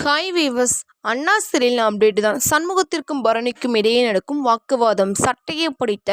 Hi viewers அண்ணா சிறையில் update தான் சண்முகத்திற்கும் பரணிக்கும் இடையே நடக்கும் வாக்குவாதம் சட்டையை படித்த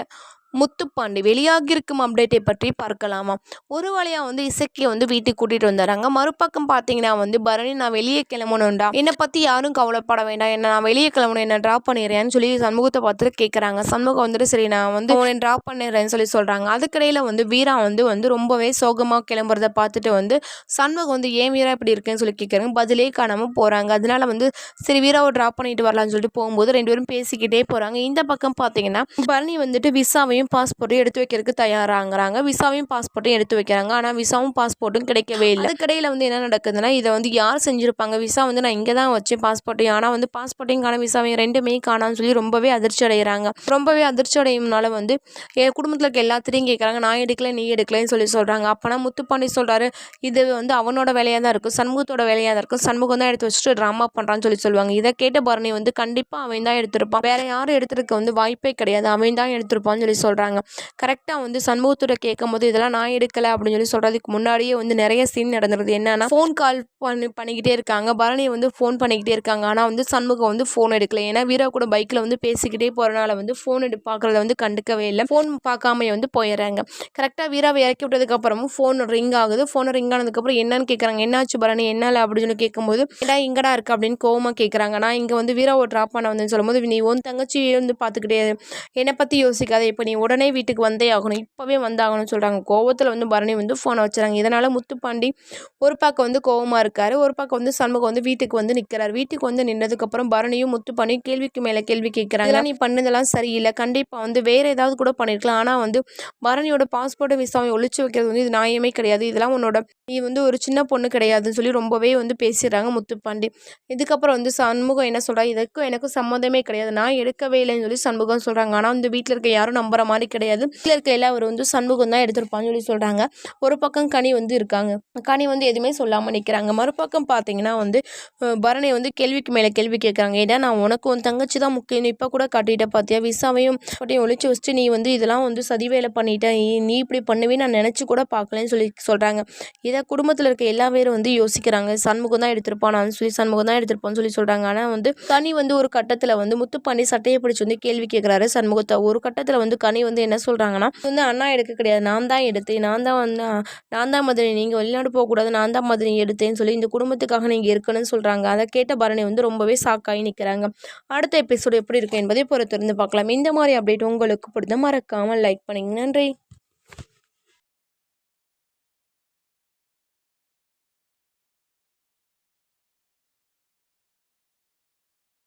முத்துப்பாண்டி வெளியாகியிருக்கும் அப்டேட்டை பற்றி பார்க்கலாமா? ஒரு வழியாக வந்து இசக்கியை வந்து வீட்டுக்கு கூட்டிகிட்டு வந்துடுறாங்க மறுபக்கம் பார்த்தீங்கன்னா வந்து பரணி நான் வெளியே கிளம்பணும்டா. என்னை பற்றி யாரும் கவலைப்பட வேண்டாம். என்ன நான் வெளியே கிளம்பணும் என்ன ட்ராப் பண்ணிடுறேன்னு சொல்லி சண்முகத்தை பார்த்துட்டு கேட்குறாங்க சண்முகம் வந்துட்டு சரி நான் வந்து உன்னை ட்ராப் பண்ணிடுறேன்னு சொல்லி சொல்கிறாங்க அதுக்கிடையில் வந்து வீரா வந்து வந்து ரொம்பவே சோகமாக கிளம்புறத பார்த்துட்டு வந்து சண்முகம் வந்து ஏன் வீரா இப்படி இருக்குன்னு சொல்லி கேட்குறாங்க பதிலே காணாமல் போகிறாங்க அதனால வந்து சரி வீராவை ட்ராப் பண்ணிட்டு வரலாம்னு சொல்லிட்டு போகும்போது ரெண்டு பேரும் பேசிக்கிட்டே போகிறாங்க இந்த பக்கம் பார்த்தீங்கன்னா பரணி வந்துட்டு விசாவையும் பாஸ்போர்ட்டையும் எடுத்து வைக்கிறதுக்கு தயாராகிறாங்க விசாவையும் பாஸ்போர்ட்டையும் எடுத்து வைக்கிறாங்க. ஆனால் விசாவும் பாஸ்போர்ட்டும் கிடைக்கவே இல்லை. அதுக்கடையில் வந்து என்ன நடக்குதுன்னா இதை வந்து யார் செஞ்சுருப்பாங்க? விசா வந்து நான் இங்கே தான் வச்சேன் பாஸ்போர்ட்டையும். ஆனால் வந்து பாஸ்போர்ட்டையும் காண விசாவையும் ரெண்டுமே காணான்னு சொல்லி ரொம்பவே அதிர்ச்சி அடைகிறாங்க ரொம்பவே அதிர்ச்சி அடையும்னால வந்து என் குடும்பத்தில் இருக்க எல்லாத்திலையும் கேட்குறாங்க நான் எடுக்கல நீ எடுக்கலன்னு சொல்லி சொல்கிறாங்க அப்போனா முத்துப்பாண்டி சொல்கிறாரு இது வந்து அவனோட வேலையாக தான் இருக்கும். சண்முகத்தோட வேலையாக தான் இருக்கும். சண்முகம் தான் எடுத்து வச்சுட்டு ட்ராமா பண்ணுறான்னு சொல்லி சொல்லுவாங்க. இதை கேட்ட பரணி வந்து கண்டிப்பாக அவன் தான் எடுத்திருப்பான். வேற யாரும் எடுத்திருக்க வந்து வாய்ப்பே கிடையாது. அவன் தான் எடுத்திருப்பான்னு சொல்லி சொல்கிறாங்க கரெக்டாக வந்து சண்முகத்தோட கேட்கும் போது இதெல்லாம் நான் எடுக்கலை அப்படின்னு சொல்லி சொல்கிறதுக்கு முன்னாடியே வந்து நிறைய சீன் நடந்துருது. என்னன்னா ஃபோன் கால் பண்ணி பண்ணிக்கிட்டே இருக்காங்க. பரணியை வந்து ஃபோன் பண்ணிக்கிட்டே இருக்காங்க. ஆனால் வந்து சண்முகம் வந்து ஃபோன் எடுக்கல. ஏன்னா வீரா கூட பைக்கில் வந்து பேசிக்கிட்டே போகிறனால வந்து ஃபோன் எடு பார்க்குறத வந்து கண்டுக்கவே இல்லை. ஃபோன் பார்க்காம வந்து போயிடுறாங்க. கரெக்டாக வீராவை இறக்கி விட்டதுக்கப்புறமும் ஃபோன் ரிங் ஆகுது. ஃபோன் ரிங் ஆனதுக்கப்புறம் என்னன்னு கேட்குறாங்க. என்னாச்சு பரணி? என்னால் அப்படின்னு சொல்லி கேட்கும்போது ஏடா இங்கடா இருக்கு? அப்படின்னு கோவமாக கேட்குறாங்க. நான் இங்கே வந்து வீராவை ட்ராப் பண்ண வந்தேன்னு சொல்லும்போது நீ உன் தங்கச்சி வந்து பார்த்துக்கிட்டே என்னை பற்றி யோசிக்காத. இப்போ நீ உடனே வீட்டுக்கு வந்தே ஆகணும். இப்போவே வந்தாகணும்னு சொல்கிறாங்க கோவத்தில் வந்து பரணி வந்து ஃபோனை வச்சுறாங்க. இதனால் முத்துப்பாண்டி ஒரு பக்கம் வந்து கோவமாக இருக்கார். ஒரு பக்கம் வந்து சண்முகம் வந்து வீட்டுக்கு வந்து நிற்கிறார் வீட்டுக்கு வந்து நின்றதுக்கப்புறம் பரணியும் முத்துப்பாண்டியும் கேள்விக்கு மேலே கேள்வி கேட்குறாங்க இதெல்லாம் நீ பண்ணதெல்லாம் சரியில்லை. கண்டிப்பாக வந்து வேறு ஏதாவது கூட பண்ணியிருக்கலாம் ஆனால் வந்து பரணியோட பாஸ்போர்ட்டை விசாவை ஒழிச்சு வைக்கிறது வந்து இது நியாயமே கிடையாது. இதெல்லாம் உன்னோட நீ வந்து ஒரு சின்ன பொண்ணு கிடையாதுன்னு சொல்லி ரொம்பவே வந்து பேசிடுறாங்க முத்துப்பாண்டி. இதுக்கப்புறம் வந்து சண்முகம் என்ன சொல்கிறா இதுக்கும் எனக்கும் சம்மந்தமே கிடையாது. நான் எடுக்கவே இல்லைன்னு சொல்லி சண்முகம் சொல்கிறாங்க ஆனால் வந்து வீட்டில் இருக்க யாரும் நம்புற மாதிரி கிடையாது. வீட்டில் இருக்க எல்லாரும் வந்து சண்முகம் தான் எடுத்திருப்பான்னு சொல்லி சொல்கிறாங்க ஒரு பக்கம் கனி வந்து இருக்காங்க. கனி வந்து எதுவுமே சொல்லாமல் நிற்கிறாங்க மறுபக்கம் பார்த்தீங்கன்னா வந்து பரணி வந்து கேள்விக்கு மேலே கேள்வி கேட்குறாங்க. ஏன்னா நான் உனக்கு உன் தங்கச்சி தான் முக்கியம். இப்போ கூட காட்டிட்ட பார்த்தியா விசாவையும் அப்படியே ஒழிச்சு வச்சுட்டு நீ வந்து இதெல்லாம் வந்து சதி வேலை பண்ணிட்டேன் நீ- நீ இப்படி பண்ணுவே நான் நினச்சி கூட பார்க்கலன்னு சொல்லி சொல்கிறாங்க இதை குடும்பத்தில் இருக்க எல்லா பேரும் வந்து யோசிக்கிறாங்க. சண்முகம் தான் எடுத்திருப்பானான்னு சொல்லி சண்முகம் தான் எடுத்திருப்பான்னு சொல்லி சொல்கிறாங்க ஆனால் வந்து கனி வந்து ஒரு கட்டத்தில் வந்து முத்துப்பாண்டி சட்டையை பிடிச்சி வந்து கேள்வி கேட்குறாரு சண்முகத்தை. ஒரு கட்டத்தில் வந்து கனி வந்து என்ன சொல்கிறாங்கன்னா வந்து அண்ணா எடுக்க கிடையாது. நான் தான் எடுத்தேன். நான் தான் வந்து நான் தான் மதுரை நீங்கள் வெளிநாடு போகக்கூடாது. நான் தான் மதுரை எடுத்தேன்னு சொல்லி இந்த குடும்பத்துக்காக நீங்கள் இருக்கணும்னு சொல்கிறாங்க அதை கேட்ட பரணி வந்து ரொம்பவே சாக்காகி நிற்கிறாங்க அடுத்த எபிசோடு எப்படி இருக்கு என்பதை பொறுத்திருந்து பார்க்கலாம். இந்த மாதிரி அப்டேட் உங்களுக்கு பிடித்த மறக்காமல் லைக் பண்ணிங்க. நன்றி.